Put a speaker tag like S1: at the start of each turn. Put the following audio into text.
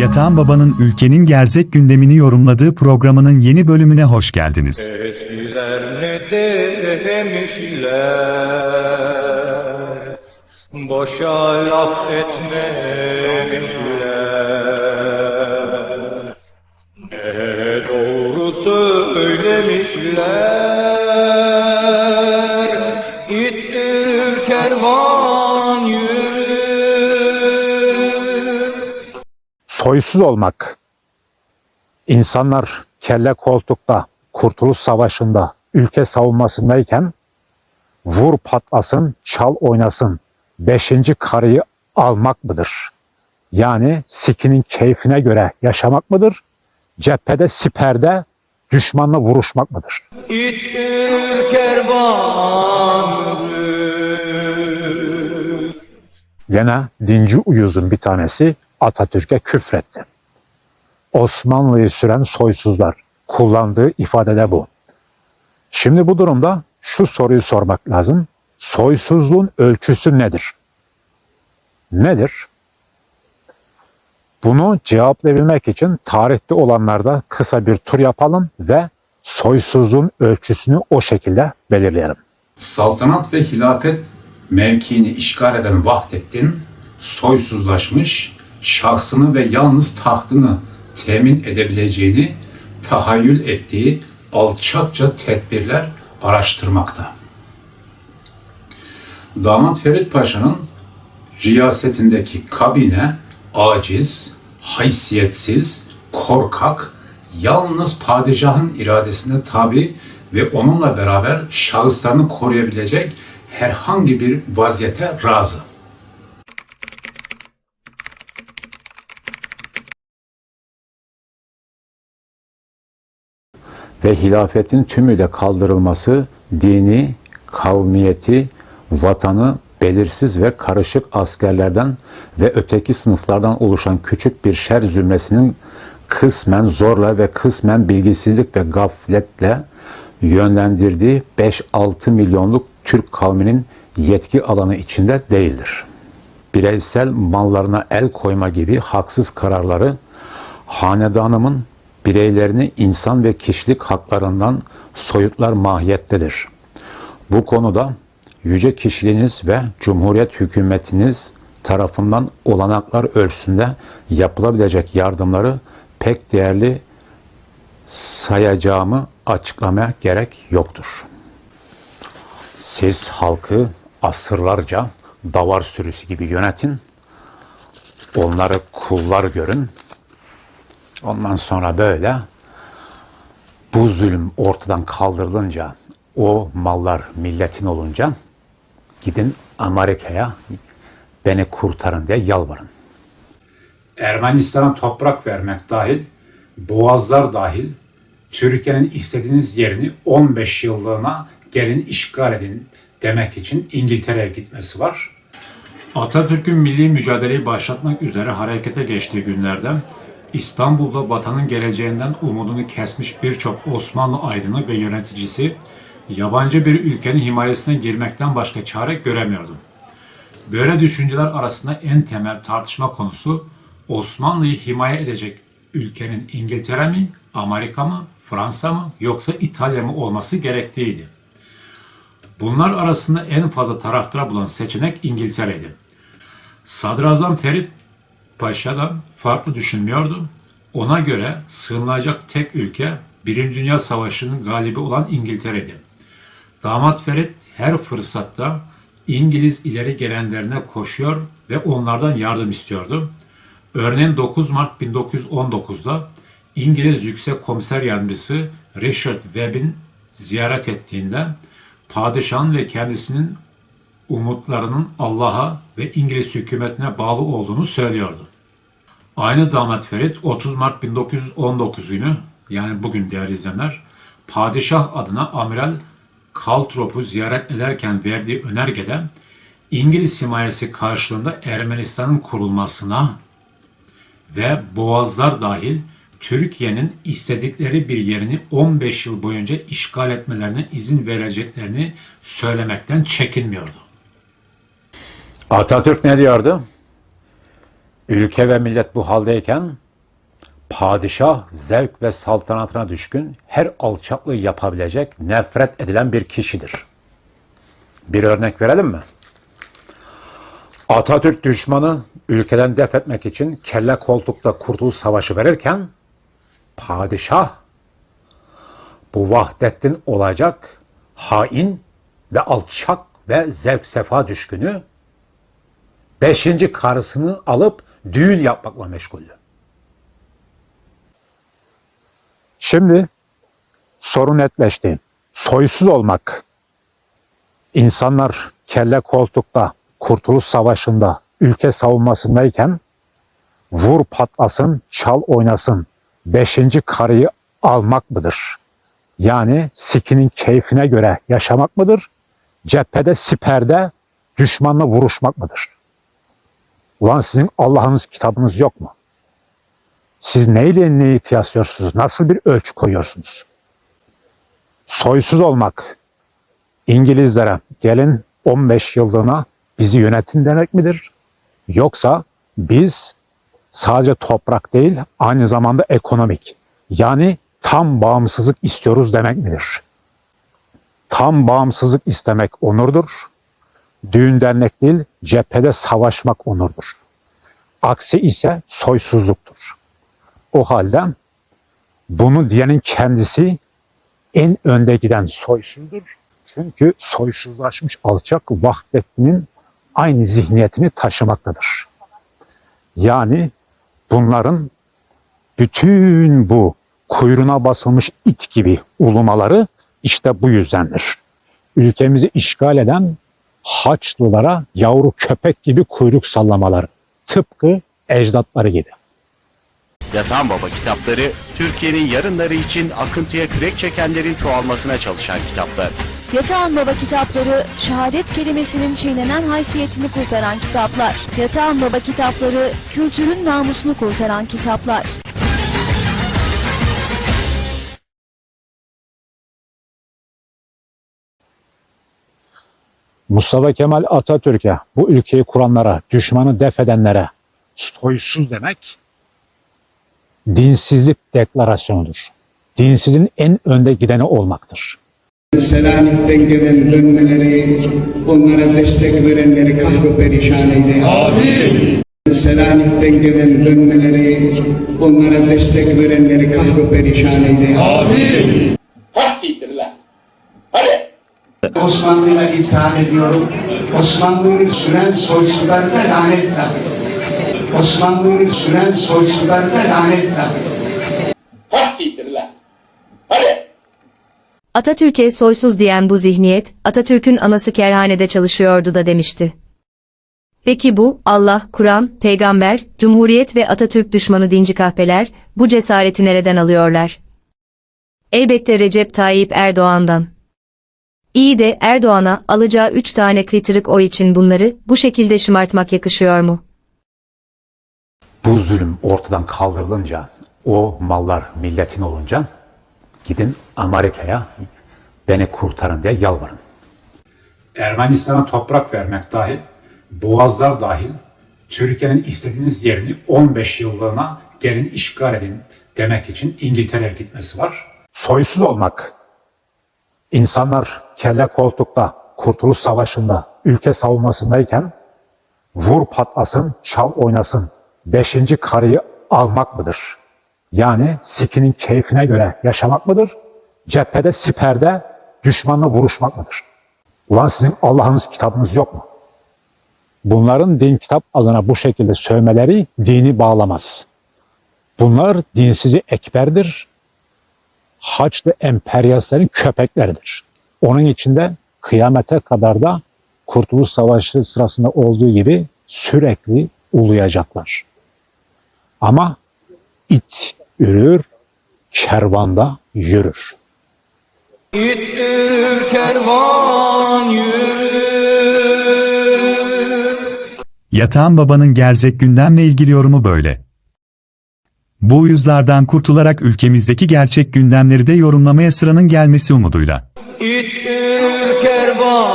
S1: Yatağan Baba'nın ülkenin gerzek gündemini yorumladığı programının yeni bölümüne hoş geldiniz.
S2: Eskiler ne demişler Boşa laf etmemişler. Ne doğru söylemişler
S3: soysuz olmak. İnsanlar kelle koltukta, Kurtuluş Savaşı'nda, ülke savunmasındayken vur patlasın, çal oynasın, beşinci karıyı almak mıdır? Yani sikinin keyfine göre yaşamak mıdır? Cephede, siperde düşmanla vuruşmak mıdır?
S2: İttir kervan yürür
S3: Gene dinci uyuzun bir tanesi Atatürk'e küfretti. Osmanlı'yı süren soysuzlar. Kullandığı ifade de bu. Şimdi bu durumda şu soruyu sormak lazım. Soysuzluğun ölçüsü nedir? Nedir? Bunu cevaplayabilmek için tarihte olanlarda kısa bir tur yapalım ve soysuzluğun ölçüsünü o şekilde belirleyelim.
S4: saltanat ve hilafet mevkiini işgal eden Vahdettin soysuzlaşmış, şahsını ve yalnız tahtını temin edebileceğini tahayyül ettiği alçakça tedbirler araştırmakta. Damat Ferit Paşa'nın riyasetindeki kabine aciz, haysiyetsiz, korkak, yalnız padişahın iradesine tabi ve onunla beraber şahıslarını koruyabilecek herhangi bir vaziyete razı.
S3: Ve hilafetin tümüyle kaldırılması dini, kavmiyeti, vatanı belirsiz ve karışık askerlerden ve öteki sınıflardan oluşan küçük bir şer zümresinin kısmen zorla ve kısmen bilgisizlik ve gafletle yönlendirdiği 5-6 milyonluk Türk kavminin yetki alanı içinde değildir. Bireysel mallarına el koyma gibi haksız kararları hanedanımın bireylerini insan ve kişilik haklarından soyutlar mahiyettedir. Bu konuda yüce kişiliğiniz ve Cumhuriyet hükümetiniz tarafından olanaklar ölçüsünde yapılabilecek yardımları pek değerli sayacağımı açıklamaya gerek yoktur. Siz halkı asırlarca davar sürüsü gibi yönetin, onları kullar görün, Ondan sonra böyle bu zulüm ortadan kaldırılınca o mallar milletin olunca gidin Amerika'ya beni kurtarın diye yalvarın.
S4: Ermenistan'a toprak vermek dahil, boğazlar dahil, Türkiye'nin istediğiniz yerini 15 yıllığına gelin işgal edin demek için İngiltere'ye gitmesi var. Atatürk'ün milli mücadeleyi başlatmak üzere harekete geçtiği günlerde İstanbul'da vatanın geleceğinden umudunu kesmiş birçok Osmanlı aydını ve yöneticisi yabancı bir ülkenin himayesine girmekten başka çare göremiyordu. Böyle düşünceler arasında en temel tartışma konusu Osmanlı'yı himaye edecek ülkenin İngiltere mi, Amerika mı, Fransa mı yoksa İtalya mı olması gerektiğiydi. Bunlar arasında en fazla taraftar bulan seçenek İngiltere'ydi. Sadrazam Ferit Paşa'dan farklı düşünmüyordu. Ona göre sığınılacak tek ülke Birinci Dünya Savaşı'nın galibi olan İngiltere'ydi. Damat Ferit her fırsatta İngiliz ileri gelenlerine koşuyor ve onlardan yardım istiyordu. Örneğin 9 Mart 1919'da İngiliz Yüksek Komiser Yardımcısı Richard Webb'in ziyaret ettiğinde padişahın ve kendisinin umutlarının Allah'a ve İngiliz hükümetine bağlı olduğunu söylüyordu. Aynı damat Ferit 30 Mart 1919 günü yani bugün değerli izleyenler padişah adına Amiral Kaltrop'u ziyaret ederken verdiği önergede İngiliz himayesi karşılığında Ermenistan'ın kurulmasına ve Boğazlar dahil Türkiye'nin istedikleri bir yerini 15 yıl boyunca işgal etmelerine izin vereceklerini söylemekten çekinmiyordu.
S3: Atatürk ne diyordu? Ülke ve millet bu haldeyken Padişah zevk ve saltanatına düşkün, her alçaklığı yapabilecek, nefret edilen bir kişidir. Bir örnek verelim mi? Atatürk düşmanı ülkeden def etmek için kelle koltukta kurtuluş savaşı verirken padişah bu Vahdettin olacak hain ve alçak ve zevk sefa düşkünü beşinci karısını alıp düğün yapmakla meşguldü. Şimdi sorun netleşti. Soysuz olmak. İnsanlar kelle koltukta, Kurtuluş Savaşı'nda, ülke savunmasındayken vur patlasın, çal oynasın, beşinci karıyı almak mıdır? Yani sikinin keyfine göre yaşamak mıdır? Cephede, siperde düşmanla vuruşmak mıdır? Ulan sizin Allah'ınız kitabınız yok mu? Siz neyle neyi kıyaslıyorsunuz? Nasıl bir ölçü koyuyorsunuz? Soysuz olmak İngilizlere gelin 15 yıllığına bizi yönetin demek midir? Yoksa biz sadece toprak değil aynı zamanda ekonomik yani tam bağımsızlık istiyoruz demek midir? Tam bağımsızlık istemek onurdur. Düğün dernek değil cephede savaşmak onurdur. Aksi ise soysuzluktur. O halde bunu diyenin kendisi en önde giden soysuzdur. Çünkü soysuzlaşmış alçak Vahdettin'in aynı zihniyetini taşımaktadır. Yani bunların bütün bu kuyruğuna basılmış it gibi ulumaları işte bu yüzdendir. Ülkemizi işgal eden Haçlılara yavru köpek gibi kuyruk sallamaları. Tıpkı ecdatları gibi.
S5: Yatan Baba kitapları, Türkiye'nin yarınları için akıntıya kürek çekenlerin çoğalmasına çalışan kitaplar.
S6: Yatağan Baba kitapları, şehadet kelimesinin çiğnenen haysiyetini kurtaran kitaplar. Yatağan Baba kitapları, kültürün namusunu kurtaran kitaplar.
S3: Mustafa Kemal Atatürk'e, bu ülkeyi kuranlara, düşmanı def edenlere soysuz demek dinsizlik deklarasyonudur. Dinsizin en önde gideni olmaktır.
S7: Selanik'ten gelen dönmeleri, onlara destek verenleri kahve perişan eyle. Amin. Selanik'ten gelen dönmeleri, onlara destek verenleri kahve perişan eyle. Amin.
S8: Hassiktir lan. Hadi.
S7: Osmanlı'yla imtihan ediyorum. Osmanlı'yı süren soysuzlarına lanet tabi. Osmanlı'yı süren soysuzlarına lanet tabi.
S8: Hassiktir. Hadi.
S9: Atatürk'e soysuz diyen bu zihniyet, Atatürk'ün anası kerhanede çalışıyordu da demişti. Peki bu, Allah, Kur'an, Peygamber, Cumhuriyet ve Atatürk düşmanı dinci kahpeler, bu cesareti nereden alıyorlar? Elbette Recep Tayyip Erdoğan'dan. İyi de Erdoğan'a alacağı üç tane kıytırık oy için bunları bu şekilde şımartmak yakışıyor mu?
S3: Bu zulüm ortadan kaldırılınca, o mallar milletin olunca gidin Amerika'ya beni kurtarın diye yalvarın.
S4: Ermenistan'a toprak vermek dahil, boğazlar dahil, Türkiye'nin istediğiniz yerini 15 yıllığına gelin işgal edin demek için İngiltere'ye gitmesi var.
S3: Soysuz olmak. İnsanlar kelle koltukta, Kurtuluş Savaşı'nda, ülke savunmasındayken vur patlasın, çal oynasın, beşinci karıyı almak mıdır? Yani sikinin keyfine göre yaşamak mıdır? Cephede, siperde düşmanla vuruşmak mıdır? Ulan sizin Allah'ınız kitabınız yok mu? Bunların din kitap adına bu şekilde sövmeleri dini bağlamaz. Bunlar dinsizi ekberdir, Haçlı emperyalistlerin köpekleridir. Onun içinde kıyamete kadar da Kurtuluş Savaşı sırasında olduğu gibi sürekli uluyacaklar. Ama it ürür, kervanda yürür.
S2: İt ürür kervan yürür
S1: Yatağan Baba'nın gerzek gündemle ilgili yorumu böyle. Bu uyuzlardan kurtularak ülkemizdeki gerçek gündemleri de yorumlamaya sıranın gelmesi umuduyla.
S2: İt ürür kervan